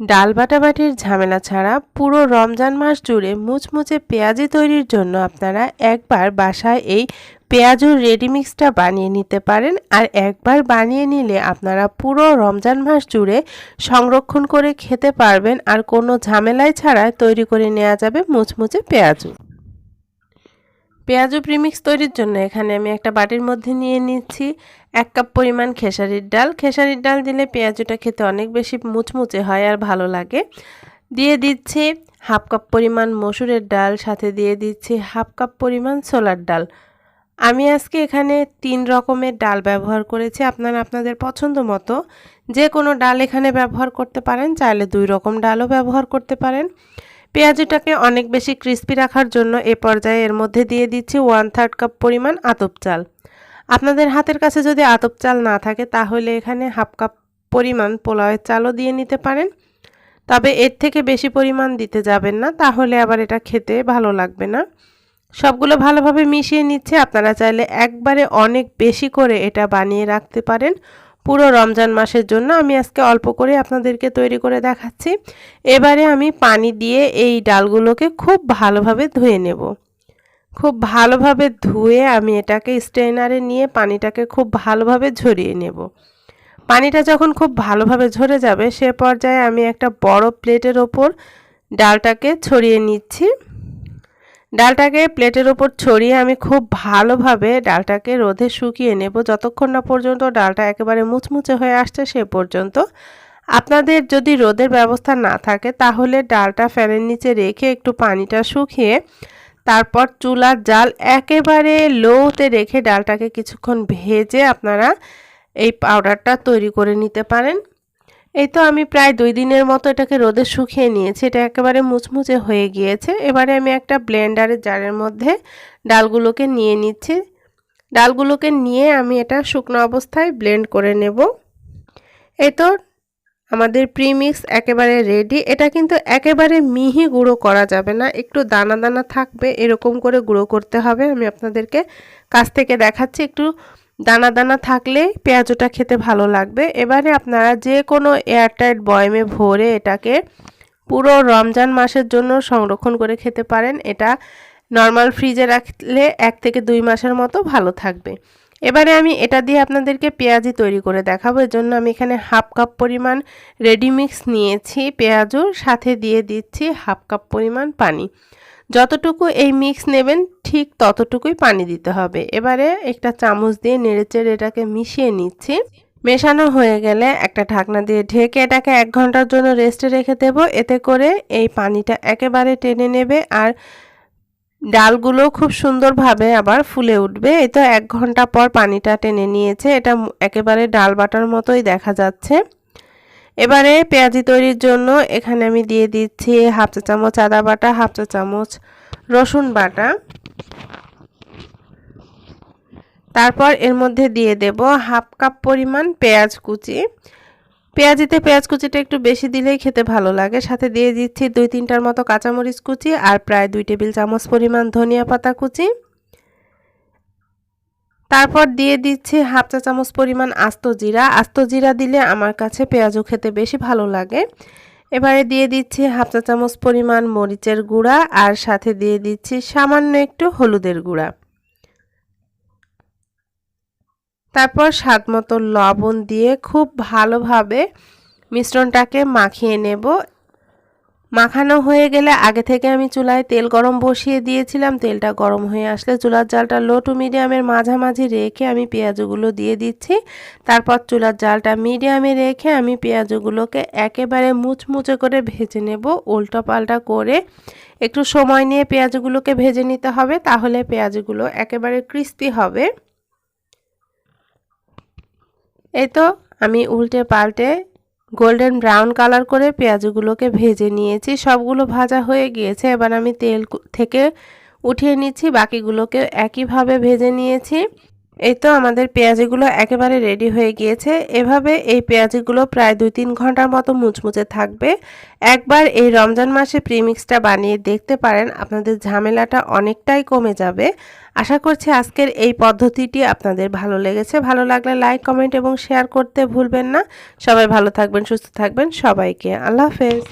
ডাল বাটাবাটির ঝামেলা ছাড়া পুরো রমজান মাস জুড়ে মুচমুচে পেঁয়াজি তৈরির জন্য আপনারা একবার বাসায় এই পেঁয়াজুর রেডিমিক্সটা বানিয়ে নিতে পারেন আর একবার বানিয়ে নিলে আপনারা পুরো রমজান মাস জুড়ে সংরক্ষণ করে খেতে পারবেন আর কোনো ঝামেলায় ছাড়া তৈরি করে নেওয়া যাবে মুচমুচে পেঁয়াজু। পেঁয়াজু প্রিমিক্স তৈরির জন্য এখানে আমি একটা বাটির মধ্যে নিয়ে নিচ্ছি। এক কাপ পরিমাণ খেসারির ডাল। খেসারির ডাল দিলে পেঁয়াজুটা খেতে অনেক বেশি মুচমুচে হয় আর ভালো লাগে। দিয়ে দিচ্ছি হাফ কাপ পরিমাণ মসুরের ডাল, সাথে দিয়ে দিচ্ছি হাফ কাপ পরিমাণ ছোলার ডাল। আমি আজকে এখানে তিন রকমের ডাল ব্যবহার করেছি, আপনারা আপনাদের পছন্দ মতো। যে কোনো ডাল এখানে ব্যবহার করতে পারেন, চাইলে দুই রকম ডালও ব্যবহার করতে পারেন। পেঁয়াজটাকে অনেক বেশি ক্রিস্পি রাখার জন্য এ পর্যায়ে এর মধ্যে দিয়ে দিচ্ছি ওয়ান থার্ড কাপ পরিমাণ আতপ চাল। আপনাদের হাতের কাছে যদি আতপ চাল না থাকে, তাহলে এখানে হাফ কাপ পরিমাণ পোলাওয়ের চালও দিয়ে নিতে পারেন। তবে এর থেকে বেশি পরিমাণ দিতে যাবেন না, তাহলে আবার এটা খেতে ভালো লাগবে না। সবগুলো ভালোভাবে মিশিয়ে নিচ্ছে, আপনারা চাইলে একবারে অনেক বেশি করে এটা বানিয়ে রাখতে পারেন। পুরো রমজান মাসের জন্য আমি আজকে অল্প করে আপনাদেরকে তৈরি করে দেখাচ্ছি। এবারে আমি পানি দিয়ে এই ডালগুলোকে খুব ভালোভাবে ধুয়ে নেব। খুব ভালোভাবে ধুয়ে আমি এটাকে স্ট্রেনারে নিয়ে পানিটাকে খুব ভালোভাবে ঝরিয়ে নেব। পানিটা যখন খুব ভালোভাবে ঝরে যাবে সে পর্যায়ে আমি একটা বড় প্লেটের ওপর ডালটাকে ছড়িয়ে নিচ্ছি। ডালটাকে প্লেটের ওপর ছড়িয়ে আমি খুব ভালোভাবে ডালটাকে রোদে শুকিয়ে নেব। যতক্ষণ না পর্যন্ত ডালটা একেবারে মুচমুচে হয়ে আসছে, সে পর্যন্ত। আপনাদের যদি রোদের ব্যবস্থা না থাকে, তাহলে ডালটা ফ্যানের নিচে রেখে একটু পানিটা শুকিয়ে তারপর চুলার জাল একেবারে লোতে রেখে ডালটাকে কিছুক্ষণ ভেজে আপনারা এই পাউডারটা তৈরি করে নিতে পারেন। এই তো আমি প্রায় দুই দিনের মতো এটাকে রোদে শুকিয়ে নিয়েছি। এটা একেবারে মুচমুচে হয়ে গিয়েছে। এবারে আমি একটা ব্লেন্ডারের জারের মধ্যে ডালগুলোকে নিয়ে নিচ্ছি। ডালগুলোকে নিয়ে আমি এটা শুকনো অবস্থায় ব্লেন্ড করে নেব। এই তো আমাদের প্রিমিক্স একেবারে রেডি। এটা কিন্তু একেবারে মিহি গুঁড়ো করা যাবে না। একটু দানা দানা থাকবে, এরকম করে গুঁড়ো করতে হবে। আমি আপনাদেরকে কাছ থেকে দেখাচ্ছি। একটু দানা দানা থাকলে পেঁয়াজটা খেতে ভালো লাগবে। এবারে আপনারা যে কোনো এয়ারটাইট বয়মে ভরে এটাকে পুরো রমজান মাসের জন্য সংরক্ষণ করে খেতে পারেন। এটা নর্মাল ফ্রিজে রাখলে এক থেকে দুই মাসের মতো ভালো থাকবে। এবারে আমি এটা দিয়ে আপনাদেরকে পেঁয়াজি তৈরি করে দেখাবো। এর জন্য আমি এখানে হাফ কাপ পরিমাণ রেডিমিক্স নিয়েছি পেঁয়াজুর, সাথে দিয়ে দিচ্ছি হাফ কাপ পরিমাণ পানি। যতটুকু এই মিক্স নেবেন, ঠিক ততটুকুই পানি দিতে হবে। এবারে একটা চামচ দিয়ে নেড়েচেড়ে এটাকে মিশিয়ে নিচ্ছি। মেশানো হয়ে গেলে একটা ঢাকনা দিয়ে ঢেকে এটাকে এক ঘণ্টার জন্য রেস্টে রেখে দেব। এতে করে এই পানিটা একেবারে টেনে নেবে আর ডালগুলো খুব সুন্দরভাবে আবার ফুলে উঠবে। এই তো এক ঘণ্টা পর পানিটা টেনে নিয়েছে। এটা একেবারে ডাল বাটার মতোই দেখা যাচ্ছে। এবারে পেঁয়াজি তৈরির জন্য এখানে আমি দিয়ে দিচ্ছি হাফ চা চামচ আদা বাটা, হাফ চা চামচ রসুন বাটা। তারপর এর মধ্যে দিয়ে দেব হাফ কাপ পরিমাণ পেঁয়াজ কুচি। পেঁয়াজিতে পেঁয়াজ কুচিটা একটু বেশি দিলেই খেতে ভালো লাগে। সাথে দিয়ে দিচ্ছি দুই তিনটার মতো কাঁচামরিচ কুচি আর প্রায় দুই টেবিল চামচ পরিমাণ ধনিয়া পাতা কুচি। তারপর দিয়ে দিচ্ছি হাফ চা চামচ পরিমাণ আস্ত জিরা। আস্ত জিরা দিলে আমার কাছে পেঁয়াজও খেতে বেশি ভালো লাগে। এবারে দিয়ে দিচ্ছি হাফ চা চামচ পরিমাণ মরিচের গুঁড়া আর সাথে দিয়ে দিচ্ছি সামান্য একটু হলুদের গুঁড়া। তারপর স্বাদ মতো লবণ দিয়ে খুব ভালোভাবে মিশ্রণটাকে মাখিয়ে নেব মাখানো হয়ে গেলে আগে থেকে আমি চুলায় তেল গরম বসিয়ে দিয়েছিলাম। তেলটা গরম হয়ে আসলে চুলার জালটা লো টু মিডিয়ামের মাঝামাঝি রেখে আমি পেঁয়াজগুলো দিয়ে দিচ্ছি। তারপর চুলার জালটা মিডিয়ামে রেখে আমি পেঁয়াজগুলোকে একেবারে মুচমুচে করে ভেজে নেব। উল্টো পাল্টা করে একটু সময় নিয়ে পেঁয়াজগুলোকে ভেজে নিতে হবে, তাহলে পেঁয়াজগুলো একেবারে ক্রিস্পি হবে। এই তো আমি উল্টে পাল্টে গোল্ডেন ব্রাউন কালার করে পেঁয়াজগুলোকে ভেজে নিয়েছি। সবগুলো ভাজা হয়ে গিয়েছে। এবার আমি তেল থেকে উঠিয়ে নিচ্ছি। বাকিগুলোকে একইভাবে ভেজে নিয়েছি। এই তো আমাদের পেঁয়াজিগুলো একেবারে রেডি হয়ে গিয়েছে। এভাবে এই পেঁয়াজিগুলো প্রায় দুই তিন ঘণ্টার মতো মুচমুচে থাকবে। একবার এই রমজান মাসে প্রিমিক্সটা বানিয়ে দেখতে পারেন, আপনাদের ঝামেলাটা অনেকটাই কমে যাবে। আশা করছি আজকের এই পদ্ধতিটি আপনাদের ভালো লেগেছে। ভালো লাগলে লাইক কমেন্ট এবং শেয়ার করতে ভুলবেন না। সবাই ভালো থাকবেন, সুস্থ থাকবেন। সবাইকে আল্লাহ হাফেজ।